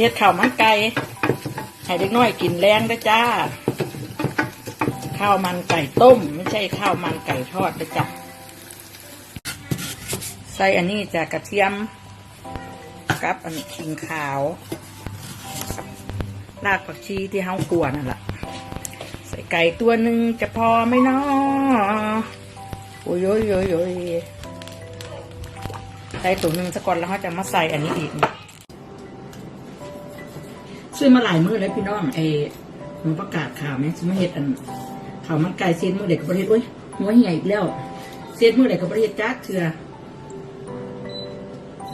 เฮ็ดข้าวมันไก่ให้เด็กน้อยกินแรงด้วยจ้า ข้าวมันไก่ต้ม ไม่ใช่ข้าวมันไก่ทอดด้วยจ้ะใส่อันนี้จะกระเทียมกับอันขิงขาวรากผักชีที่เฮากวนนั่นแหละใส่ไก่ตัวหนึ่งจะพอไหมเนาะโอ้ยโอ้ยโอ้ยโอ้ยใส่ตัวหนึ่งสักก่อนแล้วเขาจะมาใส่อันนี้อีก ซื้อมาหลายมื้อแล้วพี่น้องไอ้มันประกาศข่าวไหมซื้อมาเห็ดอันข่าวมันไก่เซนมือเด็กกับประเทศโอ้ยหัวใหญ่อีกแล้วเซนมือเด็กกับประเทศจ้าเถื่อ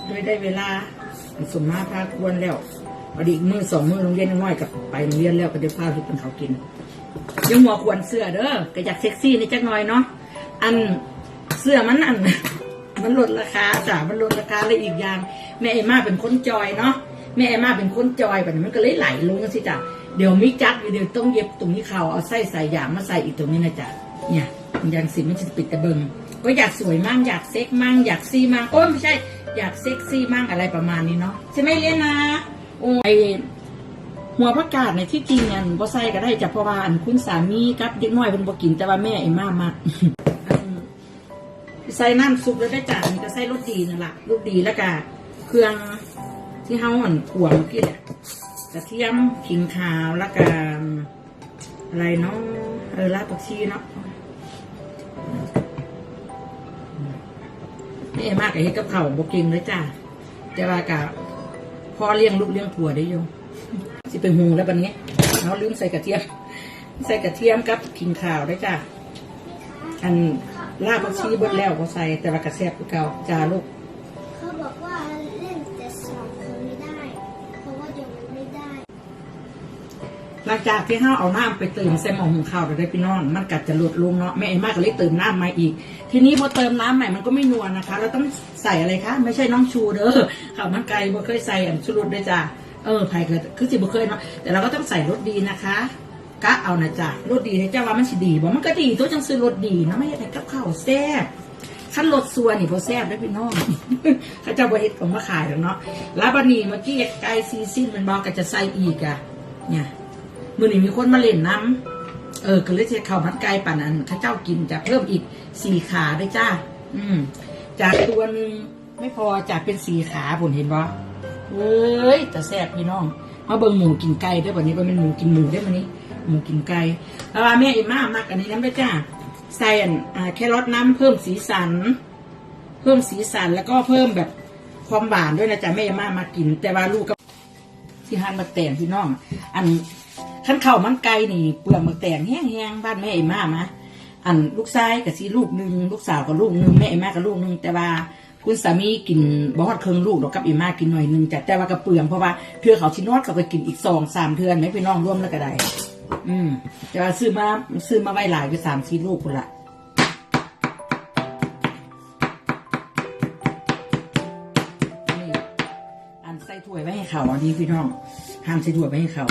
โดยได้เวลาสมมาพาควรแล้วพอดีอีกมือสองมือโรงเรียนน้อยกับไปโรงเรียนแล้วก็ได้พาที่เป็นเขากินยังหัวควรเสื้อเด้อก็อยากเซ็กซี่นี่จักหน่อยเนาะอันเสื้อมันอันมันลดราคาจ้ะมันลดราคาเลยอีกอย่าง แม่เอม่าเป็นคนจอยเนาะ แม่อม่าเป็นคนจอยแบบนี้มันก็เลยไหลลงสิจ้ะเดี๋ยวมิจัดเดี๋ยวต้องเย็บตรงนี้เขาเอาไส้ใส่ยางมาใส่อีกตรงนี้นะจ๊ะเนี่ยยังสิมันจะปิดตะเบิงก็อยากสวยมั่งอยากเซ็กมั่งอยากซีมั่งโอ้ไม่ใช่อยากเซ็กซี่มั่งอะไรประมาณนี้เนาะใช่ไหมเลียนนะโอ้ยหัวผักกาดในที่จริงอันบ่ใส่ก็ได้จะเพราะว่าอันคุณสามีกับเด็กน้อยเป็นบ่กินแต่ว่าแม่เอม่ามากใส่น้ำซุปแล้วได้จานก็ใส่รสดีนั่นแหละรสดีแล้วก็เครื่อง ที่เฮาหั่นขวเมื่อกี้แหละกระเทียมขิงขาวแล้วก็อะไรเนาะเออรากผักชีเนาะนี่มากกับเฮ็ดกับข้าวบ่เก่งเลยจ้าแต่ว่ากับพอเลี้ยงลูกเลี้ยงผัวได้ยู่สิไปหุงแล้วบัดนี้เราลืมใส่กระเทียม ใส่กระเทียมกับขิงขาวได้จ้าอันลาบผักชีบดแล้วก็ใส่แต่ว่ากระแซบคือเก่าจ้าลูก ลังจากที่ห้าเอาน้ำไปเติมใส่หม้อหุงข้าวได้พี่น้อง มันกัดจะหลุดลงเนาะแม่ไอ้มากก็เลยเติมน้ำมาอีก ทีนี้พอเติมน้ำใหม่มันก็ไม่นัวนะคะ เราต้องใส่อะไรคะไม่ใช่น้องชูเด้อข้าวมันไก่บ่เคยใส่อันชุรสด้วยจ้าเออไผ่ก็คือสิบ่เคยเนาะแต่เราก็ต้องใส่รสดีนะคะกะเอานะจ้ารสดีให้เจ้าว่ามันสิดีบ่มันก็ดีตัวจังซื้อรสดีนะไม่ใช่กับข้าวแซ่บขั้นรถซัวนี่พอแซ่บได้พี่น้องเขาเจะบริเฮ็ดของมาขายแล้วเนาะแล้วบันนี้เมื่อกี้ไก่ซีซินมันบอกก็จะใส่อีกอะเนี่ย มื่อนี้มีคนมาเล่นน้ำเออก็เลยจะเข้าวมันไก่ป่านนั้นข้าเจ้ากินจะเพิ่มอีกสี่ขาได้จ้า อืม จากตัวหนึ่งไม่พอจากเป็นสี่ขาผลเห็นบ่เอ้ยแต่แซ่บพี่น้องมาเบิ่งหมูกินไก่ได้วันนี้ว่าเป็นหมูกินหมูได้วันนี้หมูกินไก่แล้วว่าแม่เอ็มมามากอันนี้น้ำได้จ้าใส่อันอ่าแครอทน้ำเพิ่มสีสัน เพิ่มสีสันแล้วก็เพิ่มแบบความหวานด้วยนะจ๊ะแม่มามากิน แต่ว่าลูกก็ที่หันมาแต่งพี่น้อง อัน ขั้นเข่ามันไก่นี่เปลือกมาแตงแห้งๆบ้านแม่ไอ้มามาอันลูกชายกับสีลูกหนึ่งลูกสาวกับลูกหนึ่งแม่ไอ้มากับลูกหนึ่งแต่ว่าคุณสามีกินบอดเครื่องลูกดอกกับไอ้มากินหน่อยหนึ่งจ้ะแต่ว่ากระเปลืองเพราะว่าเทือเขาชินอดเขาก็กินอีกสองสามเทือนไมพี่น้องร่วมแล้วก็ได้อืมแต่ว่าซื้อมาซื้อมาไว้หลายไปสามสี่ลูกคนละอันใส่ถ้วยไว้ให้เขาอันนี้พี่น้องห้ามใส่ถ้วยไว้ให้เขา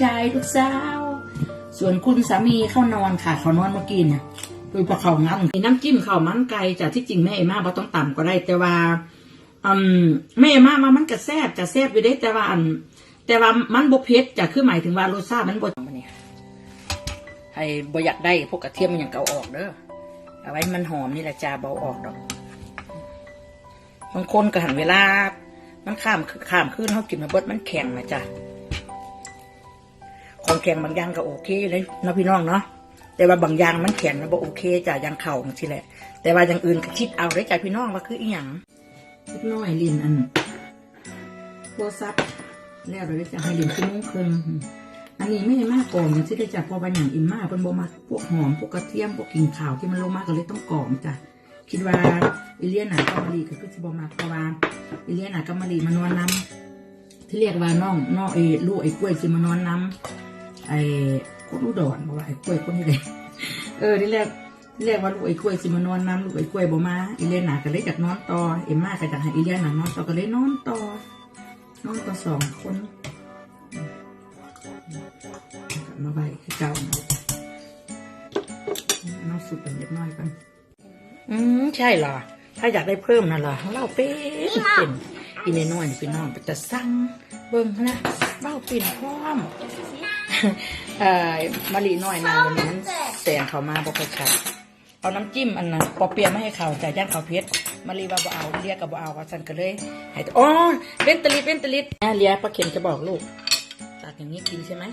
ให้ลูกชายลูกสาว ส่วนคุณสามีเข้านอนค่ะ เขานอนเมื่อกี้เนี่ยคือพอเขางั้นน้ำจิ้มข้าวมันไก่จากที่จริงแม่เอม่าบ่ต้องต่ำก็ได้ แต่ว่าอืมแม่เอม่ามามันก็แซบจะแซบอยู่ได้แต่ว่าอัน แต่ว่ามันบ่เผ็ดจะคือหมายถึงว่ารสชาติมันบ่ให้บ่อยากได้พวกกระเทียมมันอย่างเก่าออกเด้อเอาไว้มันหอมนี่แหละจ้าเบาออกดอกบางคนก็หันเวลา มันข้ามข้ามขึ้นเขากินมาเบิดมันแข็งนะจ้ะ ของแข็งบางอย่างก็โอเคเลยเนาะพี่น้องเนาะแต่ว่าบางอย่างมันแข็งนะบ่โอเคจ้ะยังเข่าทีแหละ แต่ว่าอย่างอื่นก็คิดเอาได้จ้ะพี่น้องว่าคืออีหยังเล็กน้อยเรียนอันโทรศัพท์แล้วเราจะให้เรียนชั่วโมงครึ่งอันนี้ไม่ได้มากก่อนอย่างที่ได้จากพอบันอย่างอิ่มมากเป็นโบมาพวกหอมพวกกระเทียมพวกกิ่งข่าวที่มันลงมากก็เลยต้องกรองจ้ะคิดว่าอิเลียนหนากัมมารีก็คือสิบมาเพราะว่าอิเลียนหนากัมมารีมานอนน้ำที่เรียกว่าน้องน้องไอ้ลูกไอ้กล้วยสิมานอนน้ำ ไอ้คนลูกดอนบอกว่าไอ้กล้วยคนนี้เลยเออที่เรียกที่เรียกว่าลูกไอ้กล้วยสิมานอนน้ำลูกไอ้กล้วยบ่มาอิเลียนหนาก็เลยจากนอนต่อเอ็มมาก็จากให้อิเลียนหนานอนต่อก็เลยนอนต่อน้องก็สองคนมาใบให้เก่าน่อยสูตรเป็นเล็กน้อยกันอืมใช่เหรอ ถ้าอยากได้เพิ่มน่ะเหรอเล่าเป็นเป็นอีเนน้อยนี่พี่น้องจะสั่งเบิ่งนะเล่าเป็นพร้อม เอ่อมะลิน้อยนางวันนี้มันแสงเขามาบอกชัดเอาน้ำจิ้มอันนั้นปอเปียไม่ให้เขาแต่ย่านเขาเพชรมะลิว่าบ่เอาเรียกกับบ่เอาว่าฉันก็เลยให้อ๋อเล่นตะลิดเล่นตะลิดอะเลียปลาเข็มจะบอกลูกตักอย่างนี้กินใช่ไหม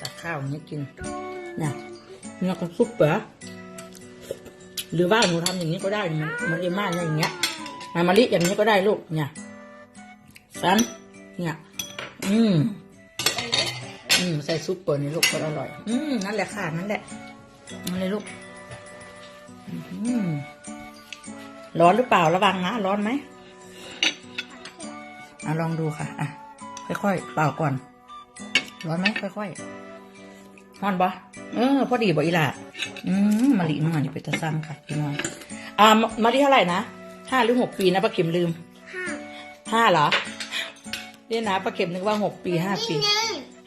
ตักข้าวอย่างนี้กินน่ะเนี่ยก็ซุปเปอร์หรือว่าหนูทำอย่างนี้ก็ได้มันมันเอ็มมาเนี่ยอย่างเงี้ยมามะลิอย่างนี้ก็ได้ลูกเนี่ยสันเนี่ยอืม อืมใส่ซุปเปอร์นี่ลูกก็อร่อย อืมนั่นแหละค่ะนั่นแหละนั่นเลยลูกอืมร้อนหรือเปล่าระวังนะร้อนไหมอะลองดูค่ะ อะ ค่อยๆเปล่าก่อน ร้อนไหมค่อยๆร้อนปะเออพอดีบ่อีหล่ะอืมมะลิน้อยนี่เป็นตะสั่งค่ะพี่น้องอ่ามะมะลิเท่าไหร่นะห้าหรือหกปีนะป้าเข็มลืมห้าห้าเหรอเนี่ยนะป้าเข็มนึกว่าหกปีห้าปีนี่ไง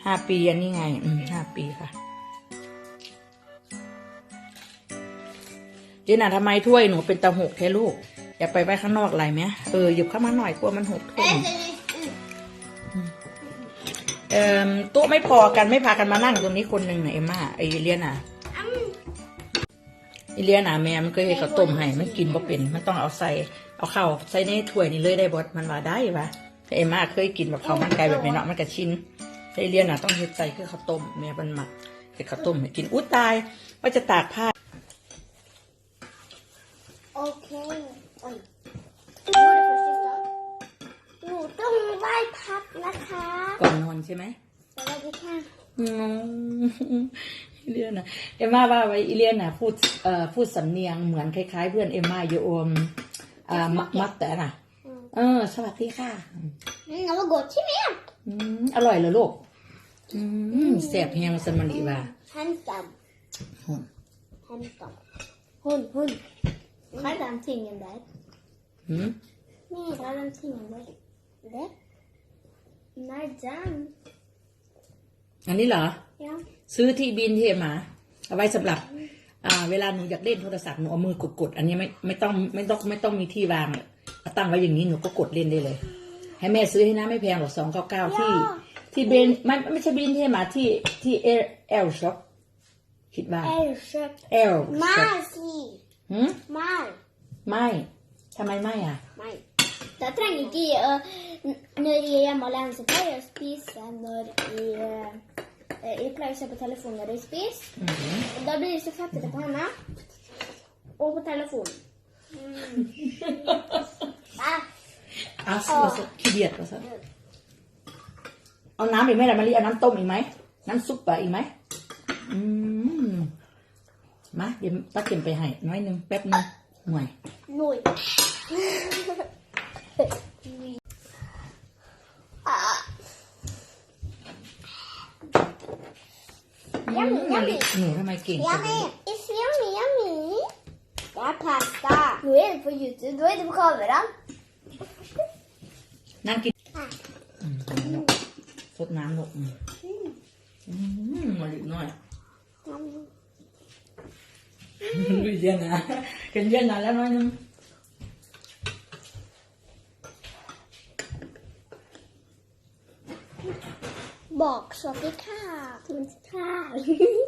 ห้าปีอันนี้ไง อืมห้าปีค่ะ เจน่าทำไมถ้วยหนูเป็นตะหกแค่ลูก อย่าไปไว้ข้างนอกอะไรไหมเออหยิบเข้ามาหน่อยกลัวมันหกถ้วยเอ่อโต๊ะไม่พอกันไม่พากันมานั่งตรงนี้คนหนึ่งนะเอ็มม่าไอเลียน่ะไอเลียน่ะแม่มันเคยให้ข้าต้มให้มันกินบ่เป็น มันต้องเอาใส่ เอาข้าวใส่ในถ้วยนี่เลยได้บดมันว่าได้ปะเอ็มม่าเคยกินแบบเขามันไก่แบบนี้เนาะมันก็ชิน ไอเลียน่ะต้องเฮ็ดใส่คือข้าวต้มแม่มันหมักเฮ็ดข้าวต้มให้กินอุ้ตายว่าจะตากผ้าโอเคเอ้ยหนูต้องไหว้พักนะคะก่อนนอนใช่ไหมสวัสดีค่ะอืมอีเลียนนะเอ็มมาว่าไว้อีเลียนน่ะพูดเอ่อพูดสำเนียงเหมือนคล้ายๆ เพื่อนเอ็มมาโยอมอ่ามักมักแต่น่ะ เออ สวัสดีค่ะ Mm, det var gott till mig. อืมอร่อยเหรอลูก อืมแสบแฮงสมันดีว่า Hämta. หุ่น Hämta. Hon, hon. Var den tingen där? หืม Nej, var den tingen där? Där? Nej, den. อันนี้เหรอ Ja. ซื้อที่บินเทมา เอาไว้สำหรับ อ่า เวลาหนูอยากเล่นโทรศัพท์หนูเอามือกดๆอันนี้ไม่ไม่ต้องไม่ต้องไม่ต้องมีที่วางเอา ตั้งไว้อย่างนี้หนูก็กดเล่นได้เลย ให้แม่ซื้อให้นะไม่แพงหรอกสองเก้าเก้าที่ ที่เบนไม่ไม่ใช่บินเทมาที่ที่เอเอลช็อปคิดว่า Älgkött. เอลช็อป Masi. หืม Mal. ไม่ทำไมไม่อะ Nej. Jag trenger ikke i uh, Når jeg er hjemme alene, så pleier jeg å spise når jeg uh, Jeg pleier å se på telefonen når jeg spiser. อืม Og da blir det så fettete på henne. Og på telefonen. Mm. Ah, อะขี้เดียดก็ซะเอาน้ำอีกไหมล่ะมารีเอาน้ำต้มอีกไหม น้ำซุปปะอีกไหม อืม มาเดี๋ยวป้าเก็บไปให้น้อยหนึ่งแป๊บหนึงหน่วย Noi. ah. อืมมารีหนูทำไมเก่งจังเลย It's yummy, yummy. Det er pasta. Nå er det på YouTube. Nå er det på kamera. นั่งกินอืมสดน้ำหนกอืมอืมมารีหน่อยเย็นนะกินเย็นนะแล้วน้อยหนึงบอกสวัสดีค่ะสวัสดีค่ะ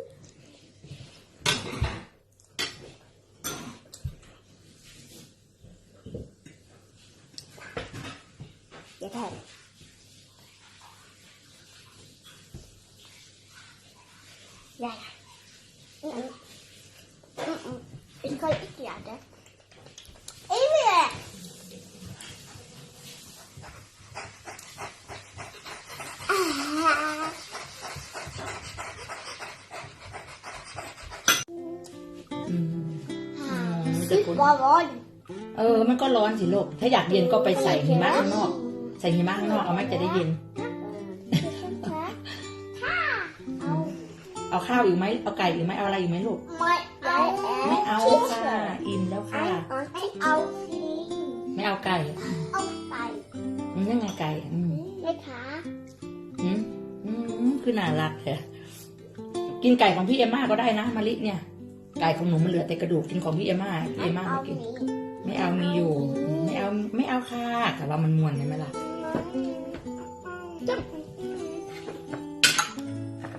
เดี๋ยวถ่ายได้ละอืมอืมอืมเป็นคนอีกอย่างนะเอ้ยแม่อืม Sykt vad var det? เออ มันก็ร้อนสิลูก ถ้าอยากเย็นก็ไปใส่หิมะข้างนอกใส่หิมะข้างนอกเอาไหมจะได้เย็น เอาข้าวอีกไหมเอาไก่อีกไหมเอาอะไรอีกไหมลูก ไม่เอาไม่เอาค่ะ อิ่มแล้วค่ะ ไม่เอาสิไม่เอาไก่ เอาไปมันยังไงไก่อืมไม่ขาอืมอืมคือน่ารักแท้กินไก่ของพี่เอมม่าก็ได้นะมาลิเนี่ย ไก่ของหนูมันเหลือแต่กระดูกกินของพี่เอม่าพี่เอม่าไม่ Av กิน mig. ไม่เอามีอยู่ ไม่เอาไม่เอาค่ะแต่ว่ามันมวนใช่ไหมล่ะ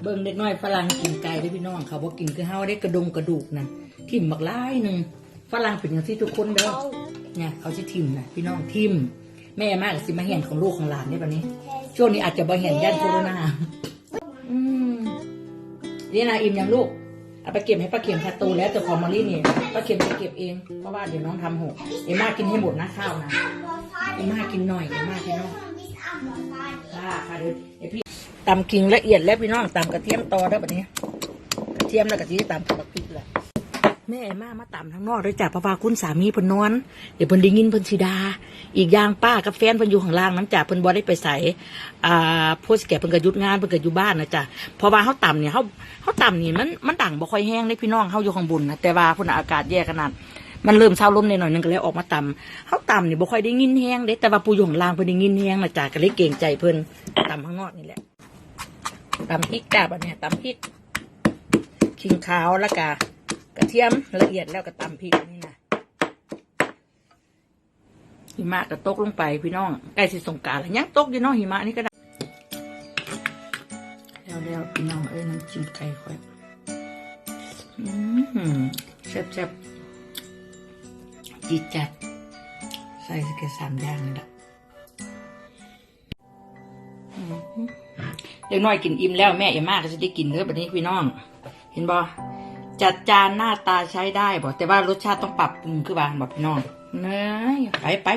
เบิ่งเด็กน้อยฝรั่งกินไก่ได้พี่น้องเขาบอกกินคือเฮาได้กระดงกระดูกนั่นทิ่มบักหลายหนึ่งฝรั่งเป็นอย่างที่ทุกคนเด้อเนี่ยเขาจะทิ่มนะพี่น้องทิ่มแม่มากสิมาเห็นของลูกของหลานได้ปะนี้ ช่วงนี้อาจจะบ่เห็นย่านโควิดอืมนี่นะอิ่มยังลูกเอาไปเก็บให้ป้าเข็มคาตูแล้วแต่ของมารีนี่ป้าเข็มจะเก็บเองเพราะว่าเดี๋ยวน้องทำหกเอ็มมากินให้หมดนะข้าวนะเอ็มมากินหน่อยเอ็มมาพี่น้องค่ะค่ะเดี๋ยวพี่ ตำกิงละเอียดแล้วพี่น้องตำกระเทียมต่อได้แบบนี้กระเทียมแล้วกระเทียมตำกับพริกแหละแม่เอ็มามาตำทั้งนอกด้วยจ้ะพราะว่าคุณสามีพนนอนเดี๋ยวพนด้ยินพนสิดา อีกอย่างป้ากับแฟนพนอยู่ข้างล่างน้ำจ่าพนบ่ได้ไปใส่อ่าโพสแก่พนก็หยุดงานพนก็อยู่บ้านนะจ๊ะพราว่าเฮาต่ำเนี่ยเฮาเฮาต่ำนี่มันมันดังบ่ค่อยแห้งเลยพี่น้องเฮาอยู่ข้างบนนะแต่ว่าพุ่นอากาศแย่ขนาด มันเริ่มเช้าลมหน่อยนึงก็เลยออกมาต่ำเฮาต่ำนี่บ่ค่อยได้ยินแห้งเด้แต่ว่าผู้อยู่ข้างล่างพนได้ยินแห้งนะจ๊ะก็เลยเกรงใจเพิ่นต่ำข้างนอกนี่แหละ ตำพริกจ้าบัดเนี่ยตำพริกขิงขาวแล้วก็กระเทียมละเอียดแล้วก็ตำพริกนี่นะหิมะก็ตกลงไปพี่น้องใกล้สิสงการแล้วยังตกอยู่น้องหิมะนี่ก็ได้แล้วแล้วพี่น้องเอ้ยน้ำจิ้มไก่ค่อยอืมแซ่บแซ่บจีดจัด ใส่สเกสามอย่างเลยละ ด็กน้อยกินอิ่มแล้วแม่เอ็มมาก็จะได้กินเด้อแบบนี้พี่น้อง เห็นบ่จัดจานหน้าตาใช้ได้บ่แต่ว่ารสชาติต้องปรับปรุงคือบ้างบอกพี่น้องเนยไปไป